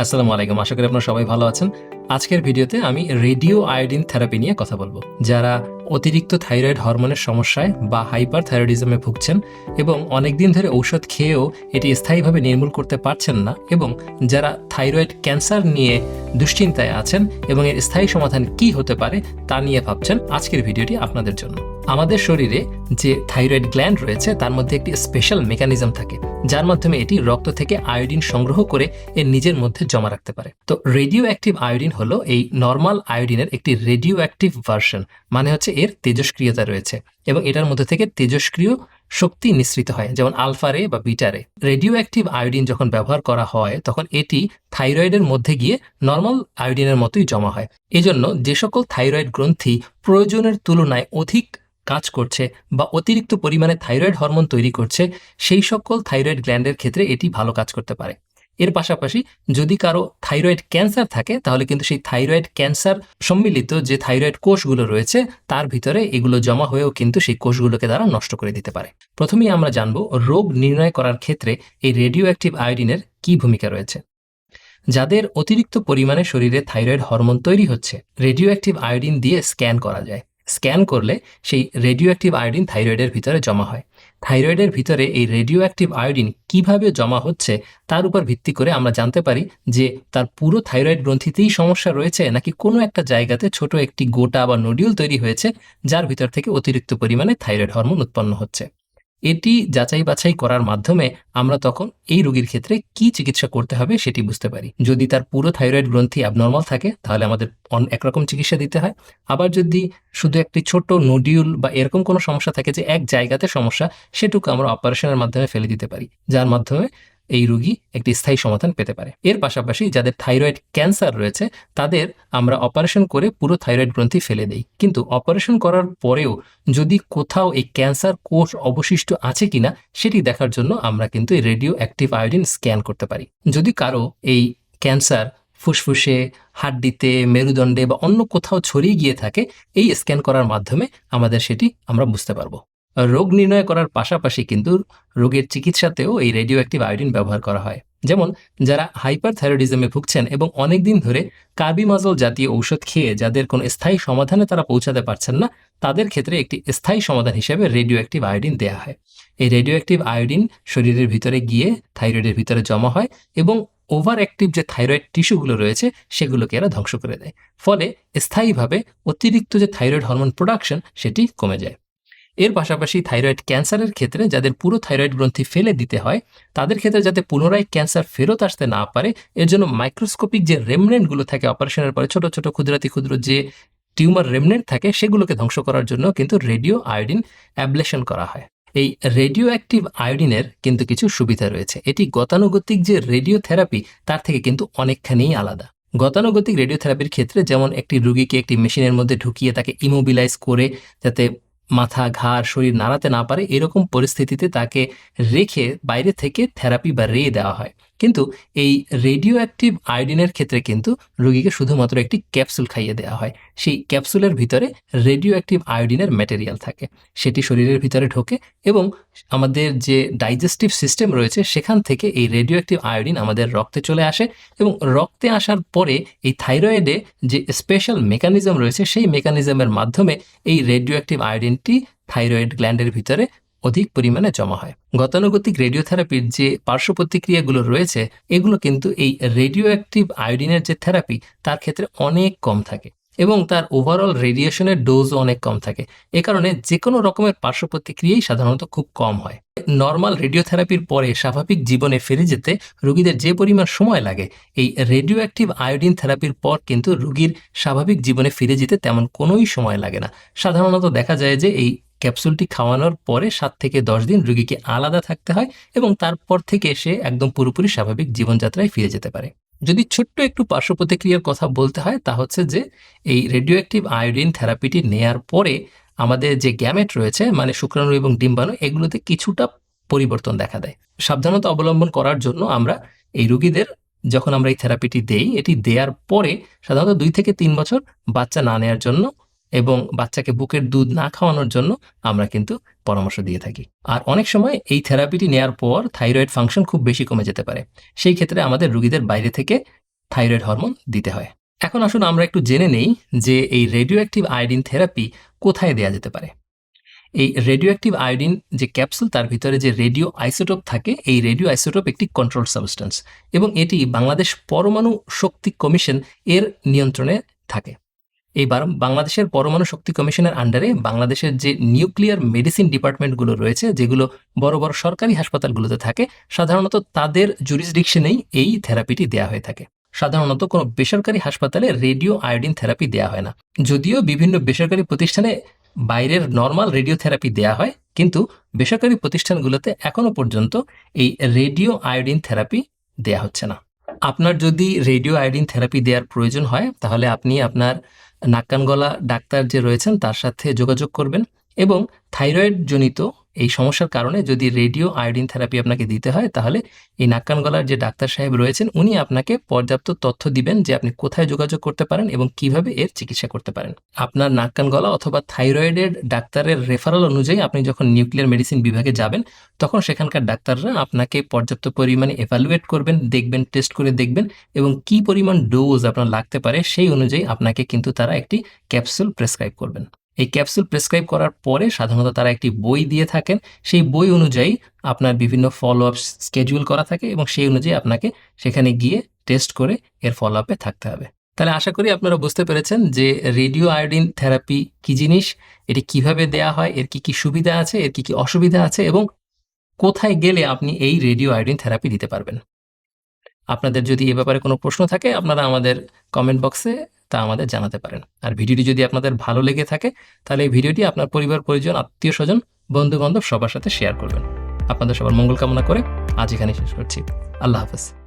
আসসালামু আলাইকুম। আশা করি আপনারা সবাই ভালো আছেন। আজকের ভিডিওতে আমি রেডিও আয়োডিন থেরাপি নিয়ে কথা বলব। যারা অতিরিক্ত থাইরয়েড হরমোনের সমস্যায় বা হাইপার থাইরয়েডিজমে ভুগছেন এবং অনেক দিন ধরে ঔষধ খেয়েও এটি স্থায়ীভাবে নির্মূল করতে পারছেন না এবং যারা থাইরয়েড ক্যান্সার নিয়ে দুশ্চিন্তায় আছেন এবং এর স্থায়ী সমাধান কি হতে পারে তা নিয়ে ভাবছেন আজকের ভিডিওটি আপনাদের জন্য। আমাদের শরীরে যে থাইরয়েড গ্ল্যান্ড রয়েছে তার মধ্যে একটি স্পেশাল মেকানিজম থাকে। যার মাধ্যমে এটি রক্ত থেকে আয়োডিন সংগ্রহ করে এর নিজের মধ্যে জমা রাখতে পারে। তো রেডিও অ্যাক্টিভ আয়োডিন হলো এই নর্মাল আয়োডিনের একটি রেডিও অ্যাক্টিভ ভার্সন মানে হচ্ছে এর তেজস্ক্রিয়তা রয়েছে এবং এটার মধ্যে থেকে তেজস্ক্রিয় শক্তি নিঃসৃত হয়, যেমন আলফা রে বা বিটা রে রেডিও অ্যাক্টিভ আয়োডিন যখন ব্যবহার করা হয়, তখন এটি থাইরয়েডের মধ্যে গিয়ে নর্মাল আয়োডিনের মতোই জমা হয়। এজন্য যে সকল থাইরয়েড গ্রন্থি প্রয়োজনের তুলনায় অধিক কাজ করছে বা অতিরিক্ত পরিমাণে থাইরয়েড হরমোন তৈরি করছে, সেই সকল থাইরয়েড গ্ল্যান্ডের ক্ষেত্রে এটি ভালো কাজ করতে পারে। এর পাশাপাশি যদি কারও থাইরয়েড ক্যান্সার থাকে, তাহলে কিন্তু সেই থাইরয়েড ক্যান্সার সম্মিলিত যে থাইরয়েড কোষগুলো রয়েছে, তার ভিতরে এগুলো জমা হয়েও কিন্তু সেই কোষগুলোকে দ্বারা নষ্ট করে দিতে পারে। প্রথমেই আমরা জানব রোগ নির্ণয় করার ক্ষেত্রে এই রেডিও অ্যাক্টিভ আয়োডিনের কী ভূমিকা রয়েছে। যাদের অতিরিক্ত পরিমাণে শরীরে থাইরয়েড হরমোন তৈরি হচ্ছে রেডিও অ্যাক্টিভ আয়োডিন দিয়ে স্ক্যান করা যায়। স্ক্যান করলে সেই রেডিও অ্যাক্টিভ আয়োডিন থাইরয়েডের ভিতরে জমা হয়। থাইরয়েডের ভিতরে এই রেডিও অ্যাক্টিভ আয়োডিন কীভাবে জমা হচ্ছে তার উপর ভিত্তি করে আমরা জানতে পারি যে তার পুরো থাইরয়েড গ্রন্থিতেই সমস্যা রয়েছে নাকি কোনো একটা জায়গাতে ছোট একটি গোটা বা নডিউল তৈরি হয়েছে যার ভিতর থেকে অতিরিক্ত পরিমাণে থাইরয়েড হরমোন উৎপন্ন হচ্ছে। এটি যাচাই বাছাই করার মাধ্যমে আমরা তখন এই রোগীর ক্ষেত্রে কি চিকিৎসা করতে হবে সেটি বুঝতে পারি। যদি তার পুরো থাইরয়েড গ্রন্থি অ্যাবনর্মাল থাকে, তাহলে আমাদের একরকম চিকিৎসা দিতে হয়। আবার যদি শুধু একটি ছোট নোডিউল বা এরকম কোনো সমস্যা থাকে যে এক জায়গাতে সমস্যা, সেটুকু আমরা অপারেশনের মাধ্যমে ফেলে দিতে পারি। যার মাধ্যমে এই রোগী একটি স্থায়ী সমাধান পেতে পারে। এর পাশাপাশি যাদের থাইরয়েড ক্যান্সার রয়েছে, তাদের আমরা অপারেশন করে পুরো থাইরয়েড গ্রন্থি ফেলে দেই। কিন্তু অপারেশন করার পরেও যদি কোথাও এই ক্যান্সার কোষ অবশিষ্ট আছে কিনা, সেটি দেখার জন্য আমরা কিন্তু এই রেডিও অ্যাক্টিভ আয়োডিন স্ক্যান করতে পারি। যদি কারও এই ক্যান্সার ফুসফুসে, হাড্ডিতে, মেরুদণ্ডে বা অন্য কোথাও ছড়িয়ে গিয়ে থাকে, এই স্ক্যান করার মাধ্যমে আমাদের সেটি আমরা বুঝতে পারব। রোগ নির্ণয় করার পাশাপাশি কিন্তু রোগের চিকিৎসাতেও এই রেডিও অ্যাক্টিভ আয়োডিন ব্যবহার করা হয়। যেমন, যারা হাইপার থাইরয়েডিজমে ভুগছেন এবং অনেকদিন ধরে কার্বিমাজল জাতীয় ঔষধ খেয়ে যাদের কোনো স্থায়ী সমাধানে তারা পৌঁছাতে পারছেন না, তাদের ক্ষেত্রে একটি স্থায়ী সমাধান হিসেবে রেডিও অ্যাক্টিভ আয়োডিন দেওয়া হয়। এই রেডিও অ্যাক্টিভ আয়োডিন শরীরের ভিতরে গিয়ে থাইরয়েডের ভিতরে জমা হয় এবং ওভার অ্যাক্টিভ যে থাইরয়েড টিস্যুগুলো রয়েছে, সেগুলোকে এরা ধ্বংস করে দেয়। ফলে স্থায়ীভাবে অতিরিক্ত যে থাইরয়েড হরমোন প্রোডাকশন সেটি কমে যায়। এর পাশাপাশি থাইরয়েড ক্যান্সারের ক্ষেত্রে যাদের পুরো থাইরয়েড গ্রন্থি ফেলে দিতে হয়, তাদের ক্ষেত্রে যাতে পুনরায় ক্যান্সার ফেরত আসতে না পারে, এর জন্য মাইক্রোস্কোপিক যে রেমনেন্টগুলো থাকে অপারেশনের পরে, ছোট ছোট ক্ষুদ্রাতি ক্ষুদ্র যে টিউমার রেমনেন্ট থাকে, সেগুলোকে ধ্বংস করার জন্য কিন্তু রেডিও আয়োডিন অ্যাবলেশন করা হয়। এই রেডিও অ্যাক্টিভ আয়োডিনের কিন্তু কিছু সুবিধা রয়েছে। এটি গতানুগতিক যে রেডিও থেরাপি তার থেকে কিন্তু অনেকখানিই আলাদা। গতানুগতিক রেডিও থেরাপির ক্ষেত্রে যেমন একটি রুগীকে একটি মেশিনের মধ্যে ঢুকিয়ে তাকে ইমোবিলাইজ করে, যাতে মাথা ঘাড় শরীর নাড়াতে না পারে, এরকম পরিস্থিতিতে তাকে রেখে বাইরে থেকে থেরাপি বা রে দেওয়া হয়। কিন্তু এই রেডিও অ্যাক্টিভ আয়োডিনের ক্ষেত্রে কিন্তু রোগীকে শুধুমাত্র একটি ক্যাপসুল খাইয়ে দেওয়া হয়। সেই ক্যাপসুলের ভিতরে রেডিও অ্যাক্টিভ আয়োডিনের ম্যাটেরিয়াল থাকে। সেটি শরীরের ভিতরে ঢোকে এবং আমাদের যে ডাইজেস্টিভ সিস্টেম রয়েছে, সেখান থেকে এই রেডিও অ্যাক্টিভ আয়োডিন আমাদের রক্তে চলে আসে এবং রক্তে আসার পরে এই থাইরয়েডে যে স্পেশাল মেকানিজম রয়েছে, সেই মেকানিজমের মাধ্যমে এই রেডিও অ্যাক্টিভ আয়োডিনটি থাইরয়েড গ্ল্যান্ডের ভিতরে অধিক পরিমাণে জমা হয়। গতানুগতিক রেডিওথেরাপির যে পার্শ্ব প্রতিক্রিয়াগুলো রয়েছে, এগুলো কিন্তু এই রেডিও অ্যাক্টিভ আয়োডিনের যে থেরাপি, তার ক্ষেত্রে অনেক কম থাকে এবং তার ওভারঅল রেডিয়েশনের ডোজও অনেক কম থাকে। এ কারণে যে কোনো রকমের পার্শ্ব প্রতিক্রিয়াই সাধারণত খুব কম হয়। নর্মাল রেডিওথেরাপির পরে স্বাভাবিক জীবনে ফিরে যেতে রোগীদের যে পরিমাণ সময় লাগে, এই রেডিও অ্যাক্টিভ আয়োডিন থেরাপির পর কিন্তু রোগীর স্বাভাবিক জীবনে ফিরে যেতে তেমন কোনোই সময় লাগে না। সাধারণত দেখা যায় যে এই ক্যাপসুলটি খাওয়ানোর পরে সাত থেকে দশ দিন রোগীকে আলাদা থাকতে হয় এবং তারপর থেকে সে একদম পুরোপুরি স্বাভাবিক জীবনযাত্রায় ফিরে যেতে পারে। যদি ছোট্ট একটু পার্শ্ব প্রতিক্রিয়ার কথা বলতে হয়, তা হচ্ছে যে এই রেডিও অ্যাক্টিভ আয়োডিন থেরাপিটি নেয়ার পরে আমাদের যে গ্যামেট রয়েছে মানে শুক্রাণু এবং ডিম্বাণু, এগুলোতে কিছুটা পরিবর্তন দেখা দেয়। সাবধানতা অবলম্বন করার জন্য আমরা এই রুগীদের যখন আমরা এই থেরাপিটি দেই, এটি দেওয়ার পরে সাধারণত দুই থেকে তিন বছর বাচ্চা না নেওয়ার জন্য এবং বাচ্চাকে বুকের দুধ না খাওয়ানোর জন্য আমরা কিন্তু পরামর্শ দিয়ে থাকি। আর অনেক সময় এই থেরাপিটি নেওয়ার পর থাইরয়েড ফাংশন খুব বেশি কমে যেতে পারে। সেই ক্ষেত্রে আমাদের রুগীদের বাইরে থেকে থাইরয়েড হরমোন দিতে হয়। এখন আসুন আমরা একটু জেনে নেই যে এই রেডিও অ্যাক্টিভ আয়োডিন থেরাপি কোথায় দেওয়া যেতে পারে। এই রেডিও অ্যাক্টিভ আয়োডিন যে ক্যাপসুল, তার ভিতরে যে রেডিও আইসোটোপ থাকে, এই রেডিও আইসোটোপ একটি কন্ট্রোল সাবস্টেন্স এবং এটি বাংলাদেশ পরমাণু শক্তি কমিশন এর নিয়ন্ত্রণে থাকে। এই বাংলাদেশের পরমাণু শক্তি কমিশনের আন্ডারে বাংলাদেশের যে নিউক্লিয়ার মেডিসিন ডিপার্টমেন্টগুলো রয়েছে, যেগুলো বড় বড় সরকারি হাসপাতালগুলোতে থাকে, সাধারণত তাদের জুরিসডিকশনেই এই থেরাপিটি দেওয়া হয়ে থাকে। সাধারণত কোনো বেসরকারি হাসপাতালে রেডিও আয়োডিন থেরাপি দেওয়া হয় না। যদিও বিভিন্ন বেসরকারি প্রতিষ্ঠানে বাইরের নর্মাল রেডিও থেরাপি দেওয়া হয়, কিন্তু বেসরকারি প্রতিষ্ঠানগুলোতে এখনও পর্যন্ত এই রেডিও আয়োডিন থেরাপি দেয়া হচ্ছে না। আপনার যদি রেডিও আয়োডিন থেরাপি দেওয়ার প্রয়োজন হয়, তাহলে আপনি আপনার নাক্কান গলা ডাক্তার যে রয়েছেন তার সাথে যোগাযোগ করবেন এবং থাইরয়েড জনিত এই সমস্যার কারণে যদি রেডিও আয়োডিন থেরাপি আপনাকে দিতে হয়, তাহলে এই নাক্কান গলার যে ডাক্তার সাহেব রয়েছেন, উনি আপনাকে পর্যাপ্ত তথ্য দিবেন যে আপনি কোথায় যোগাযোগ করতে পারেন এবং কীভাবে এর চিকিৎসা করতে পারেন। আপনার নাক্কান গলা অথবা থাইরয়েডের ডাক্তারের রেফারেল অনুযায়ী আপনি যখন নিউক্লিয়ার মেডিসিন বিভাগে যাবেন, তখন সেখানকার ডাক্তাররা আপনাকে পর্যাপ্ত পরিমাণে এভালুয়েট করবেন, দেখবেন টেস্ট করে দেখবেন এবং কি পরিমাণ ডোজ আপনার লাগতে পারে সেই অনুযায়ী আপনাকে কিন্তু তারা একটি ক্যাপসুল প্রেসক্রাইব করবেন। এই ক্যাপসুল প্রেসক্রাইব করার পরে সাধারণত তারা একটি বই দিয়ে থাকেন। সেই বই অনুযায়ী আপনার বিভিন্ন ফলো আপ স্কেডিউল করা থাকে এবং সেই অনুযায়ী আপনাকে সেখানে গিয়ে টেস্ট করে এর ফলো আপে থাকতে হবে। তাহলে আশা করি আপনারা বুঝতে পেরেছেন যে রেডিও আয়োডিন থেরাপি কি জিনিস, এটি কীভাবে দেয়া হয়, এর কি কি সুবিধা আছে, এর কি কি অসুবিধা আছে এবং কোথায় গেলে আপনি এই রেডিও আয়োডিন থেরাপি দিতে পারবেন। আপনাদের যদি এ ব্যাপারে কোনো প্রশ্ন থাকে আপনারা আমাদের কমেন্ট বক্সে তা আমাদের জানাতে পারেন। আর ভিডিওটি যদি আপনাদের ভালো লেগে থাকে, তাহলে এই ভিডিওটি আপনার পরিবার, পরিজন, আত্মীয় স্বজন, বন্ধুবান্ধব সবার সাথে শেয়ার করবেন। আপনাদের সবার মঙ্গল কামনা করে আজ এখানে শেষ করছি। আল্লাহ হাফেজ।